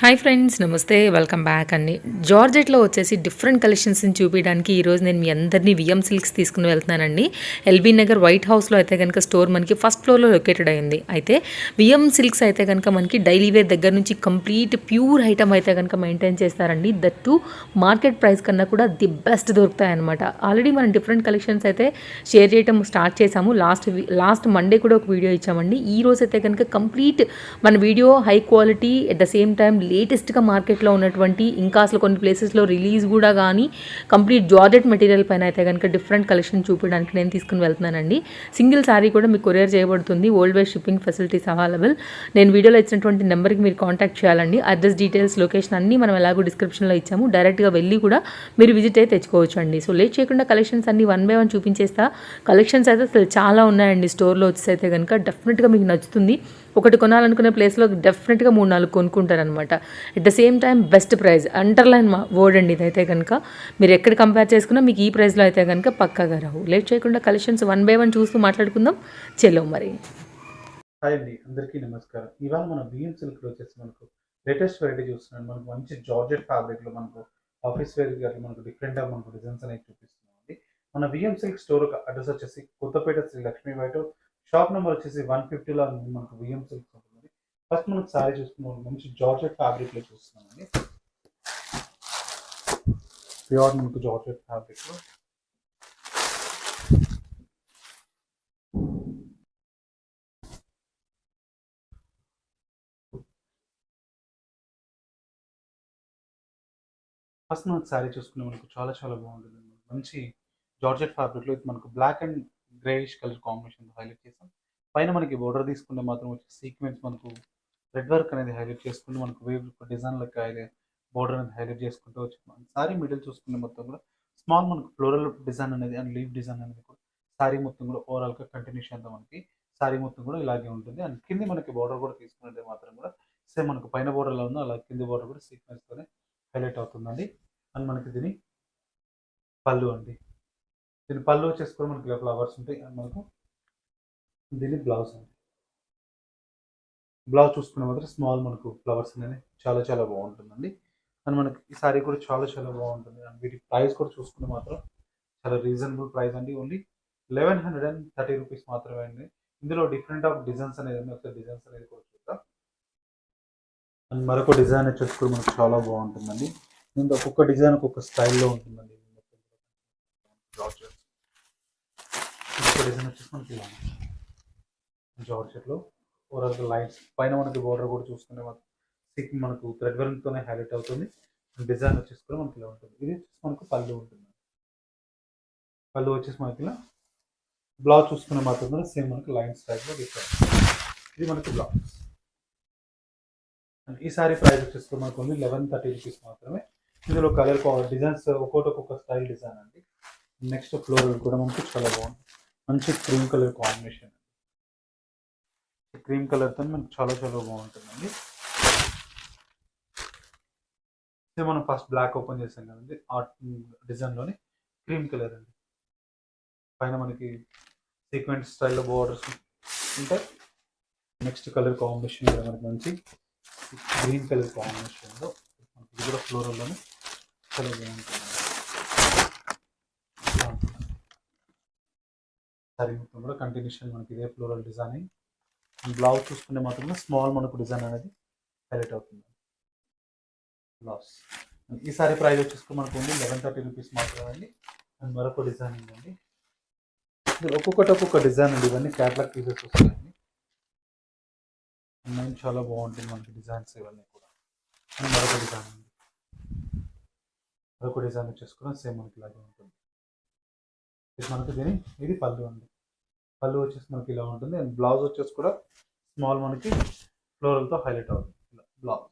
Hi friends నమస్తే welcome back అండి. జార్జెట్లో వచ్చేసి డిఫరెంట్ కలెక్షన్స్ని చూపించడానికి ఈరోజు నేను మీ అందరినీ విఎం సిల్క్స్ తీసుకుని వెళ్తున్నానండి. ఎల్బీ నగర్ వైట్ హౌస్లో అయితే కనుక స్టోర్ మనకి ఫస్ట్ ఫ్లోర్లో లొకేటెడ్ అయింది. అయితే విఎం సిల్క్స్ అయితే కనుక మనకి డైలీ వేర్ దగ్గర నుంచి కంప్లీట్ ప్యూర్ ఐటమ్ అయితే కనుక మెయింటైన్ చేస్తారండి. దట్ టు మార్కెట్ ప్రైస్ కన్నా కూడా ది బెస్ట్ దొరుకుతాయి అనమాట ఆల్రెడీ మనం డిఫరెంట్ కలెక్షన్స్ అయితే షేర్ చేయడం స్టార్ట్ చేసాము లాస్ట్ లాస్ట్ మండే కూడా ఒక వీడియో ఇచ్చామండి. ఈ రోజు అయితే కనుక కంప్లీట్ మన video high quality at the same time లేటెస్ట్గా మార్కెట్లో ఉన్నటువంటి ఇంకా అసలు కొన్ని ప్లేసెస్లో రిలీజ్ కూడా కానీ కంప్లీట్ జార్జెట్ మెటీరియల్ పైన అయితే కనుక డిఫరెంట్ కలెక్షన్ చూపించడానికి నేను తీసుకుని వెళ్తున్నానండి. సింగిల్ శారీ కూడా మీకు కొరియర్ చేయబడుతుంది. Old ways shipping facilities available నేను వీడియోలో ఇచ్చినటువంటి నెంబర్కి మీరు కాంటాక్ట్ చేయాలండి. అడ్రస్ డీటెయిల్స్ లొకేషన్ అన్నీ మనం ఎలాగో డిస్క్రిప్షన్లో ఇచ్చాము. డైరెక్ట్గా వెళ్ళి కూడా మీరు విజిట్ అయితే తెచ్చుకోవచ్చు అండి సో లేట్ చేయకుండా కలెక్షన్స్ అన్ని వన్ బై వన్ చూపించేస్తా. కలెక్షన్స్ అయితే అసలు చాలా ఉన్నాయండి. స్టోర్లో వచ్చేసి అయితే కనుక డెఫినెట్గా మీకు నచ్చుతుంది. ఒకటి కొనాలనుకునే ప్లేస్లో డెఫినెట్గా మూడు నాలుగు కొనుక్కుంటారనమాట at the same time best price underline మా వర్డ్ అండి ఇదైతే కనుక మీరు ఎక్కడ కంపేర్ చేసుకున్నా మీకు ఈ ప్రైస్లో అయితే కనుక పక్కాగా రావు. లేట్ చేయకుండా కలెక్షన్స్ వన్ బై వన్ చూస్తూ మాట్లాడుకుందాం. చెల్లో మరి. హాయ్ అండి అందరికీ నమస్కారం. ఇవాళ మన బియ్యం సిల్క్లో వచ్చేసి మనకు లేటెస్ట్ వెరైటీ చూస్తున్నాం మనకు మంచి జార్జెట్ ఫ్యాబ్రిక్లో మనకు ఆఫీస్ వేర్ గారు మనకు డిఫరెంట్ మనకు డిజైన్స్ అనేవి చూపిస్తున్నాం అండి మన బియ్యం సిల్క్ స్టోర్ అడ్రస్ వచ్చేసి కొత్తపేట శ్రీ లక్ష్మీ బయట షాప్ నెంబర్ వచ్చేసి వన్ ఫిఫ్టీలో మనకు బియ్యం సిల్క్స్ ఉంటుంది ఫస్ట్ మనకు సారీ చూసుకున్నాం మంచి జార్జెట్ ఫ్యాబ్రిక్లో చూస్తున్నామండి. ప్యూర్ మనకు జార్జెట్ ఫ్యాబ్రిక్లో ఫస్ట్ మనకు శారీ చూసుకునే మనకు చాలా చాలా బాగుంటుంది. మంచి జార్జెట్ ఫ్యాబ్రిక్లో ఇది మనకు black and greyish colour combination highlight చేసాం పైన మనకి బోర్డర్ తీసుకుంటే మాత్రం వచ్చి సీక్వెన్స్ మనకు రెడ్ వర్క్ అనేది హైలైట్ చేసుకుంటూ మనకు వేవ్ డిజైన్ లెక్క బోర్డర్ అనేది హైలైట్ చేసుకుంటూ వచ్చి సారీ మిడిల్ చూసుకునే మొత్తం కూడా స్మాల్ మనకు ఫ్లోరల్ డిజైన్ అనేది అండ్ లీవ్ డిజైన్ అనేది కూడా సారీ మొత్తం కూడా ఓవరాల్గా కంటిన్యూషన్ అంతా మనకి సారీ మొత్తం కూడా ఇలాగే ఉంటుంది. అండ్ కింద మనకి బోర్డర్ కూడా తీసుకున్నట్టే మాత్రం కూడా సేమ్ మనకు పైన బోర్డర్లో ఉందో అలా కింద బోర్డర్ కూడా సీక్వెన్స్తోనే హైలైట్ అవుతుందండి. అండ్ మనకి దీని పళ్ళు అండి. దీని పళ్ళు వచ్చేసి కూడా మనకి ఇలా ఫ్లవర్స్ ఉంటాయి. అండ్ మనకు దీని బ్లౌజ్ అండి. బ్లౌజ్ చూసుకునే మాత్రం స్మాల్ మనకు ఫ్లవర్స్ అనేది చాలా చాలా బాగుంటుందండి. అండ్ మనకి ఈ సారీ కూడా చాలా చాలా బాగుంటుంది. అండ్ వీటి ప్రైస్ కూడా చూసుకుంటే మాత్రం చాలా రీజనబుల్ ప్రైస్ అండి. Only eleven hundred and thirty rupees మాత్రమే అండి. ఇందులో డిఫరెంట్ ఆఫ్ డిజైన్స్ అనేది ఉంది. ఒకసారి డిజైన్స్ అనేది కూడా చూద్దాం. అండ్ మరొక డిజైన్ వచ్చేసి కూడా మనకు చాలా బాగుంటుందండి. ఇందులో ఒక్కొక్క డిజైన్ ఒక్కొక్క స్టైల్లో ఉంటుందండి జార్జెట్ ఇంకొక డిజైన్ వచ్చేసి మనకి ఇలా జార్జెట్లో ఓవరాల్గా లైన్స్ పైన మనకి బోర్డర్ కూడా చూసుకునే సిక్ మనకు థ్రెడ్ వర్క్తోనే హైలైట్ అవుతుంది. డిజైన్ వచ్చేసి కూడా మనకి ఇలా ఉంటుంది. ఇది మనకు పళ్ళు ఉంటుంది. పళ్ళు వచ్చేసి మనకి ఇలా బ్లౌజ్ చూసుకునే మాత్రం సేమ్ మనకి లైన్స్ టైప్లో డిఫరెంట్ ఇది మనకి బ్లౌజ్ ఈ సారీ ప్రైస్ వచ్చేసి మనకు ఉంది లెవెన్ థర్టీ రూపీస్ మాత్రమే. ఇందులో కలర్ డిజైన్స్ ఒక్కొక్కటి ఒక్కొక్క స్టైల్ డిజైన్ అండి. నెక్స్ట్ ఫ్లోరల్ కూడా మనకి చాలా బాగుంది మంచి క్రీమ్ కలర్ కాంబినేషన్. క్రీమ్ కలర్తో మనకి చాలా చాలా బాగుంటుందండి. ఇది మనం ఫస్ట్ బ్లాక్ ఓపెన్ చేసాం కదండి. ఆ డిజైన్లోని క్రీమ్ కలర్ అండి. పైన మనకి సీక్వెంట్ స్టైల్లో బోర్డర్స్ ఉంటాయి. నెక్స్ట్ కలర్ కాంబినేషన్ కూడా మనకి మంచి గ్రీన్ కలర్ కాంబినేషన్లో మనకి ఇది కూడా ఫ్లోరల్లోనే చాలా బాగుంటుంది. సారీ మొత్తం కూడా కంటిన్యూషన్ మనకి ఇదే ఫ్లోరల్ డిజైన్ బ్లౌజ్ చూసుకుంటే మాత్రం స్మాల్ మనకు డిజైన్ అనేది హైలైట్ అవుతుంది. బ్లౌజ్ ఈ సారీ ప్రైస్ వచ్చేసుకుని మనకు ఉంది లెవెన్ థర్టీ రూపీస్ మాత్రమే అండి. అండ్ మరొక డిజైన్ ఉందండి. ఒక్కొక్కటి ఒక్కొక్క డిజైన్ అండి. ఇవన్నీ క్యాట్లాగ్ పీసెస్ వస్తాయండి. అన్నీ చాలా బాగుంటుంది మనకి డిజైన్స్ ఇవన్నీ కూడా. అండ్ మరొక డిజైన్ అండి. మరొక డిజైన్ వచ్చేసుకుని సేమ్ మనకి ఇలాగే ఉంటుంది. మనకి దీని ఇది పళ్ళు అండి. పళ్ళు వచ్చేసి మనకి ఇలా ఉంటుంది. అండ్ బ్లౌజ్ వచ్చేసి కూడా స్మాల్ మనకి ఫ్లోరల్తో హైలైట్ అవుతుంది. ఇలా బ్లౌజ్.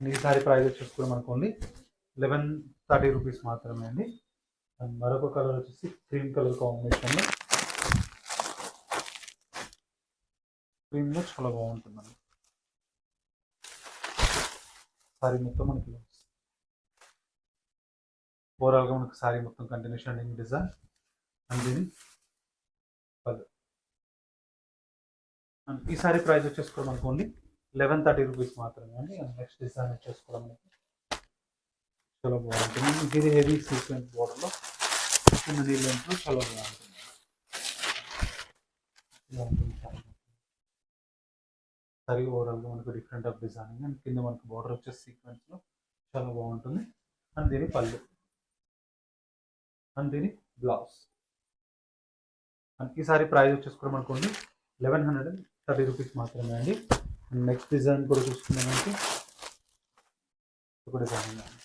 ఈ సారీ ప్రైస్ వచ్చేసి కూడా మనకు ఓన్లీ లెవెన్ థర్టీ రూపీస్ మాత్రమే అండి. అండ్ మరొక కలర్ వచ్చేసి క్రీమ్ కలర్ కాంబినేషన్లో క్రీమ్లో చాలా బాగుంటుందండి. సారీ మొత్తం మనకి ఇలా ఓవరాల్గా మనకు సారీ మొత్తం కంటిన్యూషన్ డిజైన్ అండ్ దీని పళ్ళు ఈ సారీ ప్రైస్ వచ్చేసి కూడా మనకు ఓన్లీ లెవెన్ థర్టీ రూపీస్ మాత్రమే అండి. నెక్స్ట్ డిజైన్ వచ్చేసి కూడా మనకి చాలా బాగుంటుంది. ఇది హెవీ సీక్వెన్స్ బోర్డర్లో చిన్న నీళ్ళంట్లో చాలా బాగుంటుంది. సరిగ్గా ఓవరాల్గా మనకు డిఫరెంట్ ఆఫ్ డిజైనింగ్ అండ్ కింద మనకు బార్డర్ వచ్చేసి సీక్వెన్స్లో చాలా బాగుంటుంది. అండ్ దీని పళ్ళు. అండ్ దీని బ్లౌజ్. అండ్ ఈ సారీ ప్రైస్ వచ్చేసి మనకు eleven hundred and thirty rupees మాత్రమే అండి. అండ్ నెక్స్ట్ డిజైన్ కూడా చూసుకున్నామంటే ఒక డిజైన్ ఉంది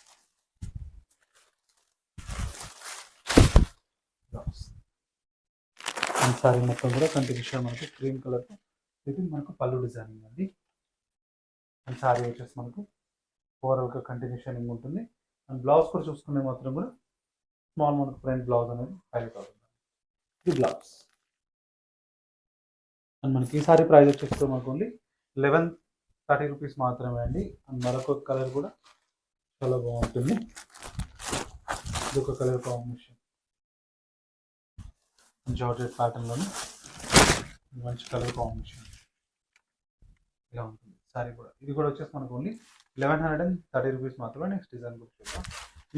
బ్లౌజ్ అండ్ సారీ మొత్తం కూడా కంటిన్యూషన్ మనకి క్రీమ్ కలర్ ఇది మనకు పళ్ళు డిజైనింగ్ అండి. అండ్ సారీ వచ్చేసి మనకు ఓవరాల్గా కంటిన్యూషన్ ఉంటుంది. అండ్ బ్లౌజ్ కూడా చూసుకునే మాత్రం కూడా స్మాల్ మనకు ఫ్రంట్ బ్లౌజ్ అనేది హైలైట్ అవుతుంది ఇది బ్లౌజ్. అండ్ మనకి ఈసారి ప్రైస్ వచ్చేస్తే మనకు ఓన్లీ లెవెన్ థర్టీ రూపీస్ మాత్రమే అండి. అండ్ మరొక కలర్ కూడా చాలా బాగుంటుంది. ఇది ఒక కలర్ కాంబినేషన్. జార్జెట్ ప్యాటర్న్లోని మంచి కలర్ కాంబినేషన్. ఇలా ఉంటుంది సారీ కూడా. ఇది కూడా వచ్చేసి మనకు only eleven hundred and thirty rupees మాత్రమే. నెక్స్ట్ డిజైన్ కూడా చూద్దాం.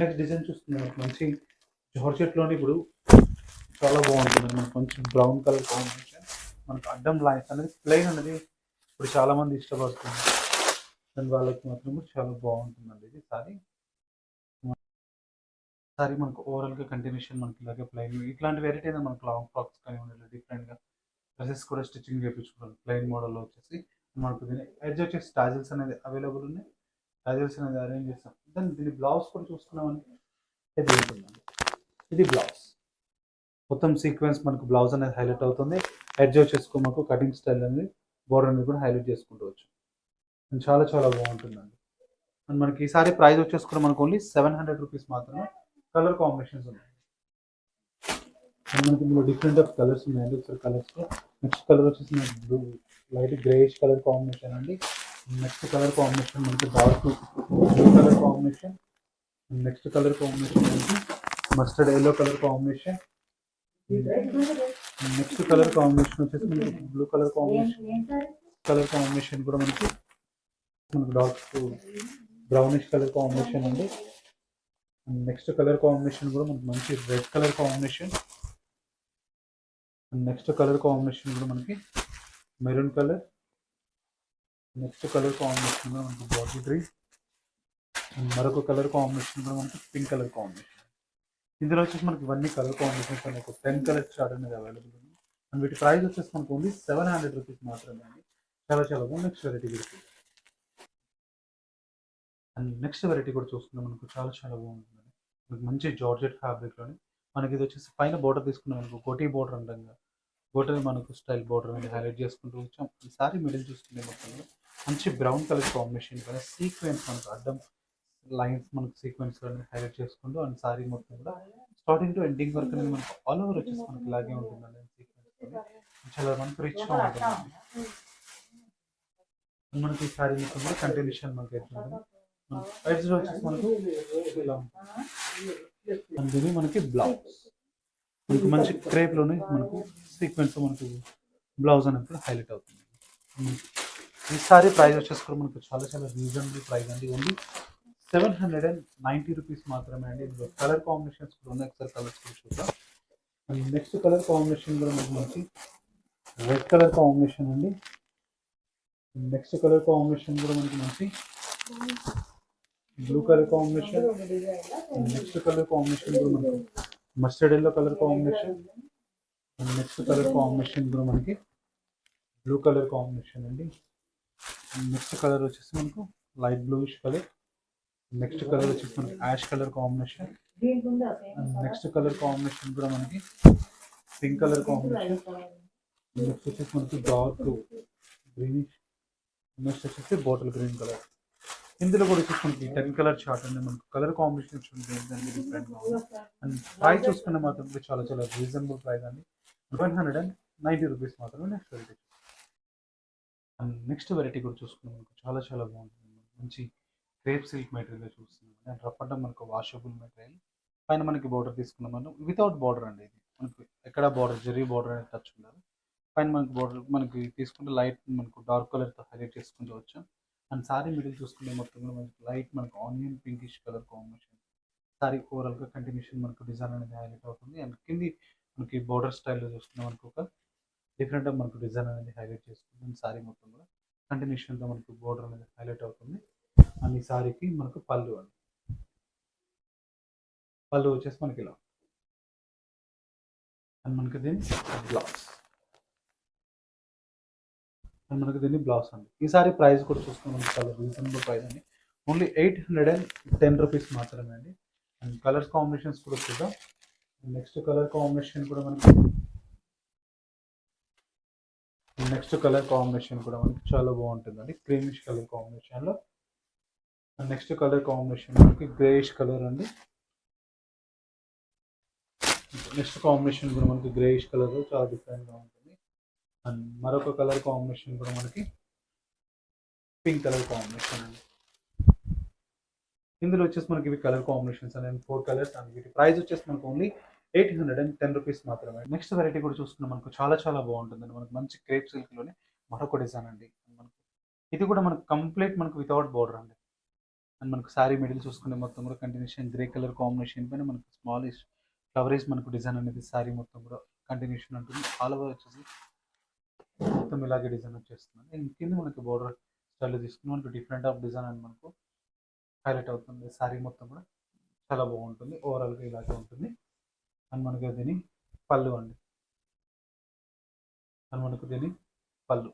నెక్స్ట్ డిజైన్ చూస్తుంది మనకు మంచి జార్జెట్లోని ఇప్పుడు చాలా బాగుంటుంది. మనకు కొంచెం బ్రౌన్ కలర్ కాంబినేషన్ మనకు అడ్డం లైన్స్ అనేది ప్లెయిన్ అనేది ఇప్పుడు చాలామంది ఇష్టపడుతుంది దాని వాళ్ళకి మాత్రం కూడా చాలా బాగుంటుందండి ఇది సారీ. సారీ మనకు ఓవరాల్గా కంటిన్యూషన్ మనకి ఇలాగే ప్లెయిన్ ఇట్లాంటి వెరైటీ అయితే మనకు లాంగ్ ఫ్రాక్స్ కానివ్వండి డిఫరెంట్గా డ్రెస్సెస్ కూడా స్టిచ్చింగ్ చేయించుకోవాలి. ప్లెయిన్ మోడల్లో వచ్చేసి మనకు దీని ఎడ్జ్ వచ్చేసి టాజిల్స్ అనేది అవైలబుల్ ఉన్నాయి. టాజిల్స్ అనేది అరేంజ్ చేస్తాం. దాని దీని బ్లౌజ్ కూడా చూసుకున్నామని ఇది ఉంటుందండి. ఇది బ్లౌజ్. మొత్తం సీక్వెన్స్ మనకు బ్లౌజ్ అనేది హైలైట్ అవుతుంది. ఎడ్జ్ వచ్చేసుకో మనకు కటింగ్ స్టైల్ అనేది బోర్డర్ అనేది కూడా హైలైట్ చేసుకుంటూ అండ్ చాలా చాలా బాగుంటుందండి. అండ్ మనకి ఈసారి ప్రైస్ వచ్చేసుకుని మనకు ఓన్లీ సెవెన్ హండ్రెడ్ రూపీస్ మాత్రమే కలర్ కాంబినేషన్స్ ఉన్నాయి. అండ్ మనకి ఇందులో డిఫరెంట్ ఆఫ్ కలర్స్ ఉన్నాయండి ఒకసారి కలర్స్ నెక్స్ట్ కలర్ వచ్చేసి blue light greyish colour combination అండి. నెక్స్ట్ కలర్ కాంబినేషన్ మనకి dark blue colour combination next colour combination మనకి mustard yellow colour combination. Next colour combination వచ్చేసి మనకి blue colour combination. Colour combination కూడా మనకి మనకు డార్క్ బ్రౌనిష్ కలర్ కాంబినేషన్ అండి. Next colour combination కూడా మనకి మంచి red colour combination. Next colour combination కూడా మనకి maroon colour. Next colour combination కూడా మనకి బాటిల్ గ్రీన్ మరొక కలర్ కాంబినేషన్ కూడా మనకి పింక్ కలర్ కాంబినేషన్. ఇందులో వచ్చేసి మనకి ఇవన్నీ కలర్ కాంబినేషన్స్ అనేవి ఒక టెన్ కలర్ చార్ట్ అనేది అవైలబుల్ ఉంది. అండ్ వీటి ప్రైస్ వచ్చేసి మనకు ఓన్లీ సెవెన్ హండ్రెడ్ రూపీస్ మాత్రమే అండి. చాలా చాలా బాగుంది. నెక్స్ట్ వెరైటీ గురించి అండ్ నెక్స్ట్ వెరైటీ కూడా చూసుకుంటే మనకు చాలా చాలా బాగుంటుంది. మనకి మంచి జార్జెట్ ఫ్యాబ్రిక్లోని మనకి ఇది వచ్చేసి పైన బోర్డర్ తీసుకున్నాం మనకు గోటీ బోర్డర్ అంటాం గోటర్ మనకు స్టైల్ బోర్డర్ అనేది హైలైట్ చేసుకుంటూ వచ్చాం. ఈసారి మిడిల్ చూసుకునే మొత్తంలో మంచి బ్రౌన్ కలర్ కాంబినేషన్ కానీ సీక్వెన్స్ మనకు అడ్డం లైన్స్ మనకు సీక్వెన్స్ హైలైట్ చేసుకుంటూ అండ్ సారీ మొత్తం కూడా స్టార్టింగ్ టు ఎండింగ్ వరకు అనేది మనకు ఆల్ ఓవర్ వచ్చేసి మనకి ఇలాగే ఉంటుందండి సీక్వెన్స్ చాలా మనకు రిచ్గా ఉంటుంది మనకి సారీ మొత్తం కూడా కంటిన్యూషన్ మనకి ఎట్లుంటుంది? ప్రైస్ వచ్చేసి మనకు ఇలా ఉంటుంది మనకి బ్లౌజ్ మనకు మంచి క్రేప్లోనే మనకు సీక్వెన్స్ మనకు బ్లౌజ్ అనేది కూడా హైలైట్ అవుతుంది. ఈ సారీ ప్రైస్ వచ్చేసి కూడా మనకు చాలా చాలా రీజనబుల్ ప్రైస్ అండి. Only seven hundred and ninety rupees మాత్రమే అండి. ఇందులో కలర్ కాంబినేషన్స్ కూడా ఉన్నాయి. ఒకసారి కలర్స్ కూడా చూద్దాం. అండ్ నెక్స్ట్ కలర్ కాంబినేషన్ కూడా మనకు మంచి రెడ్ కలర్ కాంబినేషన్ అండి. నెక్స్ట్ కలర్ కాంబినేషన్ కూడా మనకి మంచి blue colour combination next colour combination కూడా మనకి mustard yellow colour combination next colour combination కూడా మనకి బ్లూ కలర్ కాంబినేషన్ అండి. నెక్స్ట్ కలర్ వచ్చేసి మనకు light bluish colour next colour వచ్చేసి మనకి ash colour combination next colour combination కూడా మనకి పింక్ కలర్ కాంబినేషన్ నెక్స్ట్ వచ్చేసి మనకి డార్క్ గ్రీనిష్ నెక్స్ట్ వచ్చేసి బాటిల్ గ్రీన్ కలర్ ఇందులో కూడా వచ్చేసి మనకి టెన్ కలర్ చార్ట్ అండి. మనకు కలర్ కాంబినేషన్స్ ఉంటుంది డిఫరెంట్గా అండ్ ప్రైస్ చూసుకునే మాత్రం కూడా చాలా చాలా రీజనబుల్ ప్రైస్ అండి. One hundred and ninety rupees మాత్రమే next variety and next variety కూడా చూసుకున్నాం మనకు చాలా చాలా బాగుంటుంది. మంచి క్రేప్ సిల్క్ మెటీరియల్ చూస్తున్నాం. అండ్ రఫ్ అంటే మనకు వాషబుల్ మెటీరియల్. పైన మనకి బార్డర్ తీసుకున్నాం మనం. వితౌట్ బార్డర్ అండి ఇది. మనకి ఎక్కడ బార్డర్ జరీ బార్డర్ అనేది టచ్ ఉండదు. పైన మనకి బోర్డర్ మనకి తీసుకుంటే లైట్ మనకు డార్క్ కలర్తో హైలైట్ చేసుకుంటూ వచ్చాం. అండ్ సారీ మిడిల్ చూసుకుంటే మొత్తం కూడా మనకి లైట్ మనకు onion pinkish colour combination sari ఓవరాల్గా కంటిన్యూషన్ మనకు డిజైన్ అనేది హైలైట్ అవుతుంది. అండ్ కింది మనకి బోర్డర్ స్టైల్లో చూసుకుంటే మనకు ఒక డిఫరెంట్ మనకు డిజైన్ అనేది హైలైట్ చేసుకుంటుంది సారీ మొత్తం కూడా కంటిన్యూషన్తో మనకి బోర్డర్ అనేది హైలైట్ అవుతుంది. అండ్ ఈ సారీకి మనకు పళ్ళు అండి. పళ్ళు వచ్చేసి మనకి ఇలా. అండ్ మనకి దీని బ్లౌజ్. అండ్ మనకి దీన్ని బ్లౌజ్ అండి. ఈసారి ప్రైస్ కూడా చూసుకుని మనకి చాలా రీజనబుల్ ప్రైస్ అండి. Only eight hundred and ten rupees మాత్రమే అండి. అండ్ కలర్స్ కాంబినేషన్స్ కూడా చూద్దాం. నెక్స్ట్ కలర్ కాంబినేషన్ కూడా మనకి నెక్స్ట్ కలర్ కాంబినేషన్ కూడా మనకి చాలా బాగుంటుందండి. క్రీమిష్ కలర్ కాంబినేషన్లో నెక్స్ట్ కలర్ కాంబినేషన్ మనకి గ్రేయిష్ కలర్ అండి. నెక్స్ట్ కాంబినేషన్ కూడా మనకి గ్రేయిష్ కలర్ చాలా డిఫరెంట్గా ఉంటుంది. అండ్ మరొక కలర్ కాంబినేషన్ కూడా మనకి పింక్ కలర్ కాంబినేషన్ అండి. ఇందులో వచ్చేసి మనకి ఇవి colour combinations and. Four colours and వీటి ప్రైస్ వచ్చేసి మనకు only eight hundred and ten rupees మాత్రమే. నెక్స్ట్ వెరైటీ కూడా చూసుకున్న మనకు చాలా చాలా బాగుంటుంది మనకు మంచి క్రేప్ సిల్క్లోనే మరొక డిజైన్ అండి. మనకు ఇది కూడా మనకు కంప్లీట్ మనకు వితౌట్ బోర్డర్ అండి. అండ్ మనకు శారీ మిడిల్ చూసుకుంటే మొత్తం కూడా కంటిన్యూషన్ గ్రే కలర్ కాంబినేషన్ పైన మనకు స్మాల్ ఫ్లవరేజ్ మనకు డిజైన్ అనేది శారీ మొత్తం కూడా కంటిన్యూషన్ ఉంటుంది. ఆల్ ఓవర్ వచ్చేసి మొత్తం ఇలాగే డిజైన్ వచ్చేస్తుంది. అండ్ కింద మనకి బోర్డర్ స్టైల్ తీసుకుని మనకు డిఫరెంట్ ఆఫ్ డిజైన్ అని మనకు హైలైట్ అవుతుంది. శారీ మొత్తం కూడా చాలా బాగుంటుంది. ఓవరాల్గా ఇలాగే ఉంటుంది. అండ్ మనకి దీని పళ్ళు అండి. అండ్ మనకు దీని పళ్ళు.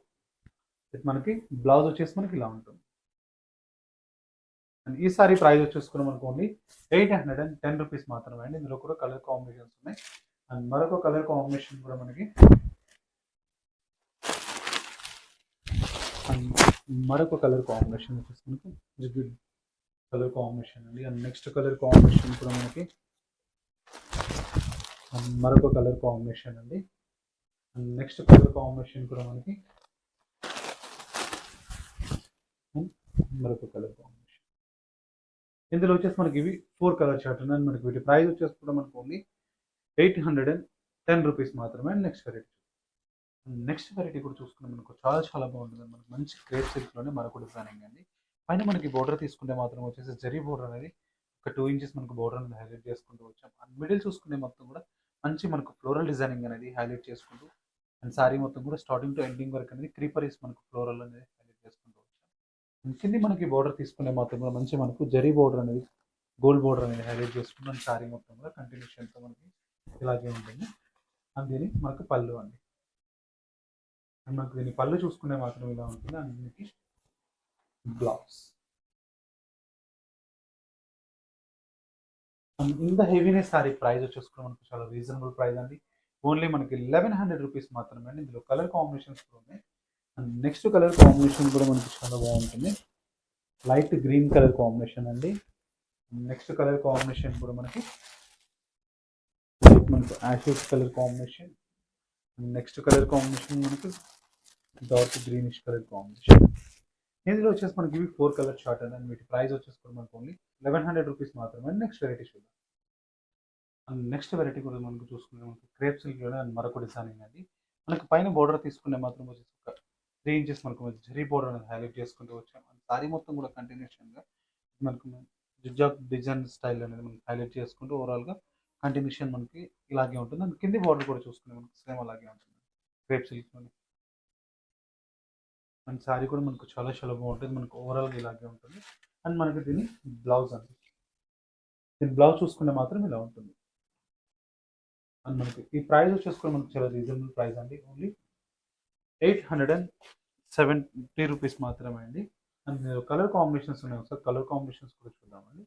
ఇది మనకి బ్లౌజ్ వచ్చేసి మనకి ఇలా ఉంటుంది. అండ్ ఈ price వచ్చేసుకుని eight hundred and ten rupees మాత్రమే అండి. ఇందులో కూడా కలర్ కాంబినేషన్స్ ఉన్నాయి. అండ్ మరొక కలర్ కాంబినేషన్ కూడా మనకి అండ్ మరొక కలర్ కాంబినేషన్ వచ్చేసి మనకి కలర్ కాంబినేషన్ అండి. అండ్ నెక్స్ట్ కలర్ కాంబినేషన్ కూడా మనకి అండ్ మరొక కలర్ కాంబినేషన్ అండి. అండ్ నెక్స్ట్ కలర్ కాంబినేషన్ కూడా మనకి మరొక కలర్ కాంబినేషన్ ఇందులో వచ్చేసి మనకి ఇవి ఫోర్ కలర్ షర్ట్ ఉన్నాయి. మనకి వీటి ప్రైస్ వచ్చేసి కూడా మనకు only eight hundred and ten rupees మాత్రమే. And next variety next variety కూడా చూసుకున్నాం మనకు చాలా చాలా బాగుంటుంది. మనకు మంచి క్రేప్ సిల్క్లోనే మరొక డిజైనింగ్ అండి. పైన మనకి బోర్డర్ తీసుకుంటే మాత్రం వచ్చేసి జరీ బోర్డర్ అనేది ఒక టూ ఇంచెస్ మనకు బోర్డర్ అనేది హైలైట్ చేసుకుంటూ వచ్చాం. అండ్ మిడిల్ చూసుకునే మొత్తం కూడా మంచి మనకు ఫ్లోరల్ డిజైనింగ్ అనేది హైలైట్ చేసుకుంటూ అండ్ సారీ మొత్తం కూడా స్టార్టింగ్ టు ఎండింగ్ వరకు అనేది క్రీపరీస్ మనకు ఫ్లోరల్ అనేది హైలైట్ చేసుకుంటూ వచ్చాం అండ్ కింది మనకి బోర్డర్ తీసుకునే మాత్రంలో మంచి మనకు జరీ బోర్డర్ అనేది గోల్డ్ బోర్డర్ అనేది హైలైట్ చేసుకుంటూ శారీ మొత్తంలో మొత్తం కూడా కంటిన్యూషన్తో మనకి ఇలాగే ఉంటుంది. అండ్ దీని మనకు పళ్ళు అండి. అండ్ మనకు దీని పళ్ళు చూసుకునే మాత్రం ఇలా ఉంటుంది. అండ్ దీనికి బ్లౌజ్ అండ్ ఇంత హెవీనెస్ సారీ ప్రైస్ వచ్చేసుకుని మనకు చాలా రీజనబుల్ ప్రైస్ అండి. ఓన్లీ మనకి లెవెన్ హండ్రెడ్ రూపీస్ మాత్రమే అండి. ఇందులో కలర్ కాంబినేషన్స్ కూడా ఉన్నాయి. నెక్స్ట్ కలర్ కాంబినేషన్ కూడా మనకి చాలా బాగుంటుంది. లైట్ గ్రీన్ కలర్ కాంబినేషన్ అండి. నెక్స్ట్ కలర్ కాంబినేషన్ కూడా మనకి మనకు ashes colour combination next colour combination మనకి డార్క్ గ్రీనిష్ కలర్ కాంబినేషన్ ఇందులో వచ్చేసి మనకి ఇవి ఫోర్ కలర్ షార్ట్ అండి. వీటి ప్రైస్ వచ్చేసి కూడా మనకు ఓన్లీ లెవెన్ హండ్రెడ్ రూపీస్ మాత్రమే. నెక్స్ట్ వెరైటీ చూద్దాం. అండ్ నెక్స్ట్ వెరైటీ కూడా మనకు చూసుకుంటే మనకు క్రేప్ సిల్క్ అండ్ మరొక డిజైన్ అండి. మనకి పైన బోర్డర్ తీసుకునే మాత్రం వచ్చేసి ఒక త్రీ ఇంచెస్ మనకు జరీ బోర్డర్ అనేది హైలైట్ చేసుకుంటూ వచ్చాం. సారీ మొత్తం కూడా కంటిన్యూషన్గా మనకు జుజాక్ డిజైన్ స్టైల్ అనేది మనకి హైలైట్ చేసుకుంటూ ఓవరాల్గా కంటిన్యూషన్ మనకి ఇలాగే ఉంటుంది. అండ్ కింది బార్డర్ కూడా చూసుకునే మనకి సేమ్ అలాగే ఉంటుంది. క్రేప్ సిల్క్లోని అండ్ శారీ కూడా మనకు చాలా చాలా బాగుంటుంది మనకు ఓవరాల్గా ఇలాగే ఉంటుంది. అండ్ మనకి దీని బ్లౌజ్ అండి. దీని బ్లౌజ్ చూసుకుంటే మాత్రం ఇలా ఉంటుంది. అండ్ మనకి ఈ ప్రైస్ వచ్చేసుకుని మనకు చాలా రీజనబుల్ ప్రైస్ అండి. Only eight hundred and seventy rupees మాత్రమే అండి. అండ్ కలర్ కాంబినేషన్స్ ఉన్నాయి ఒకసారి కలర్ కాంబినేషన్స్ కూడా చూద్దామండి.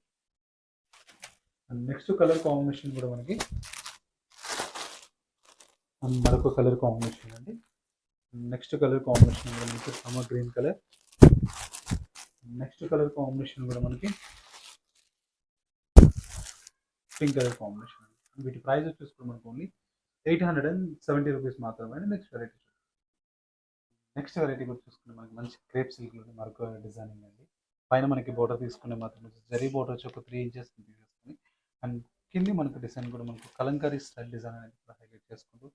అండ్ నెక్స్ట్ కలర్ కాంబినేషన్ కూడా మనకి అండ్ మరొక కలర్ కాంబినేషన్ అండి. నెక్స్ట్ కలర్ కాంబినేషన్ కూడా మనకి summer green colour. Next colour combination కూడా మనకి పింక్ కలర్ కాంబినేషన్ అండి. వీటి ప్రైస్ వచ్చేసి కూడా మనకు only eight hundred and seventy rupees మాత్రమే అండి. నెక్స్ట్ వెరైటీ నెక్స్ట్ వెరైటీ కూడా చూసుకుంటే మనకి మంచి క్రేప్ సిల్క్లో మరొక డిజైనింగ్ అండి. పైన మనకి బోర్డర్ తీసుకునే మాత్రం జరీ బోర్డర్ వచ్చి ఒక త్రీ ఇంచెస్ తీసేసుకుని అండ్ కింది మనకు డిజైన్ కూడా మనకు కలంకారీ స్టైల్ డిజైన్ అనేది కూడా హైలైట్ చేసుకుంటూ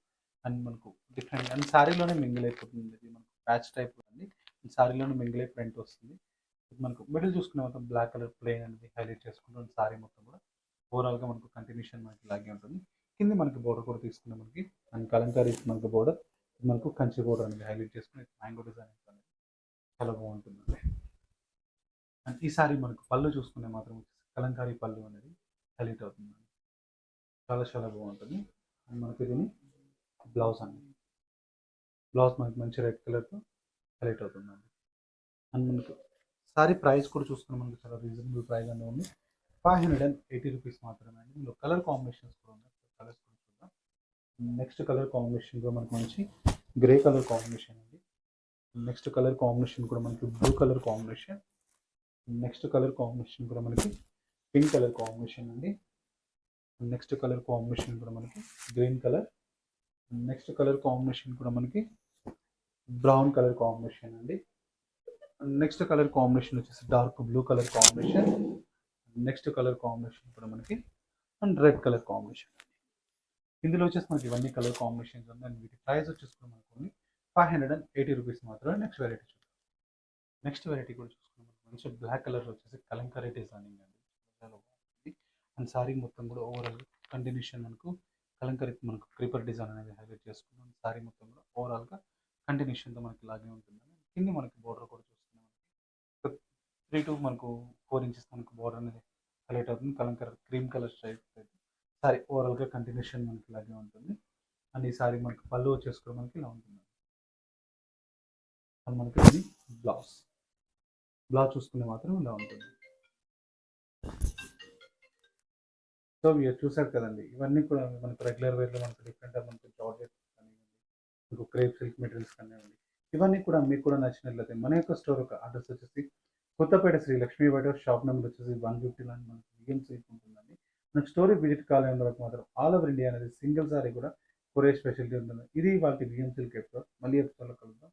అండ్ మనకు డిఫరెంట్ అండ్ శారీలోనే మింగిల్ అయిపోతుంది. ఇది మనకు ప్యాచ్ టైప్ అండి. శారీలోనే మింగిల్ అయి ప్రింట్ వస్తుంది. మనకు మిడిల్ చూసుకునే మొత్తం బ్లాక్ కలర్ ప్లెయిన్ అనేది హైలైట్ చేసుకుంటాం శారీ మొత్తం కూడా ఓవరాల్గా మనకు కంటిన్యూషన్ మనకి లాగే ఉంటుంది. కింద మనకి బోర్డర్ కూడా తీసుకున్నాం మనకి అండ్ కలంకారీ మనకు బోర్డర్ మనకు కంచి బోర్డర్ అనేది హైలైట్ చేసుకుని మ్యాంగో డిజైన్ అనేది చాలా బాగుంటుందండి. అండ్ ఈసారి మనకు పళ్ళు చూసుకునే మాత్రం కలంకారీ పళ్ళు అనేది హైలైట్ అవుతుంది చాలా చాలా బాగుంటుంది. అండ్ మనకి దీని బ్లౌజ్ అండి. బ్లౌజ్ మనకి మంచి రెడ్ కలర్తో హైలైట్ అవుతుందండి. అండ్ మనకు సారీ ప్రైస్ కూడా చూసుకుని మనకు చాలా రీజనబుల్ ప్రైస్ అనేది ఉంది. Five hundred and eighty rupees మాత్రమే అండి. ఇందులో కలర్ కాంబినేషన్స్ కూడా ఉన్నాయి. నెక్స్ట్ కలర్ కాంబినేషన్ కూడా మనకి మంచి గ్రే కలర్ కాంబినేషన్ అండి నెక్స్ట్ కలర్ కాంబినేషన్ కూడా మనకి blue colour combination next colour combination కూడా మనకి పింక్ కలర్ కాంబినేషన్ అండి నెక్స్ట్ కలర్ కాంబినేషన్ కూడా మనకి green colour next colour combination కూడా మనకి బ్రౌన్ కలర్ కాంబినేషన్ అండి నెక్స్ట్ కలర్ కాంబినేషన్ వచ్చేసి dark blue colour combination next colour combination కూడా మనకి అండ్ రెడ్ కలర్ కాంబినేషన్ ఇందులో వచ్చేసి మనకి ఇవన్నీ కలర్ కాంబినేషన్స్ ఉంది అండ్ వీటి ప్రైస్ వచ్చేసుకుని కూడా మనకు five hundred and eighty rupees మాత్రమే. నెక్స్ట్ వెరైటీ చూద్దాం. నెక్స్ట్ వెరైటీ కూడా చూసుకున్నాం మంచి బ్లాక్ కలర్ వచ్చేసి కలంకారీ డిజైనింగ్ అండి. అండ్ సారీ మొత్తం కూడా ఓవరాల్ కంటిన్యూషన్ మనకు కలంకారీ మనకు క్రీపర్ డిజైన్ అనేది హైలైట్ చేసుకున్నాం సారీ మొత్తం కూడా ఓవరాల్గా కంటిన్యూషన్తో మనకి ఇలాగే ఉంటుంది. కింద మనకి బోర్డర్ కూడా చూస్తున్నాం త్రీ టు మనకు ఫోర్ ఇంచెస్ మనకు బోర్డర్ అనేది హైలైట్ అవుతుంది. కలంకర్ క్రీమ్ కలర్ స్ట్రైప్ అయితే. సారీ ఓవరాల్గా కంటిన్యూషన్ మనకి ఇలాగే ఉంటుంది. అండ్ ఈ మనకి పళ్ళు వచ్చేసుకోవడం మనకి ఇలా ఉంటుంది. అండ్ మనకి ఇది బ్లౌజ్. బ్లౌజ్ చూసుకునే మాత్రం ఇలా ఉంటుంది. సో మీరు చూసారు కదండి. ఇవన్నీ కూడా మనకు రెగ్యులర్ వేర్లో మనకు డిఫరెంట్ మనకు జార్జెట్ కానివ్వండి మీకు క్రేప్ సిల్క్ మెటీరియల్స్ కానివ్వండి ఇవన్నీ కూడా మీకు కూడా నచ్చినట్లయితే మన యొక్క స్టోర్ ఒక అడ్రస్ వచ్చేసి కొత్తపేట శ్రీ లక్ష్మీ బైట షాప్ నెంబర్ వచ్చేసి వన్ ఫిఫ్టీ నైన్ మనకి బియ్యం మనకు స్టోరీ విజిట్ కాలేని వరకు మాత్రం ఆల్ ఓవర్ ఇండియా అనేది సింగిల్ సారీ కూడా కొరియర్ స్పెషాలిటీ ఉంటుంది. ఇది వాళ్ళకి బియ్యం సిల్క్ ఎపిసోడ్. మళ్ళీ ఎపిసోడ్లో కలుద్దాం.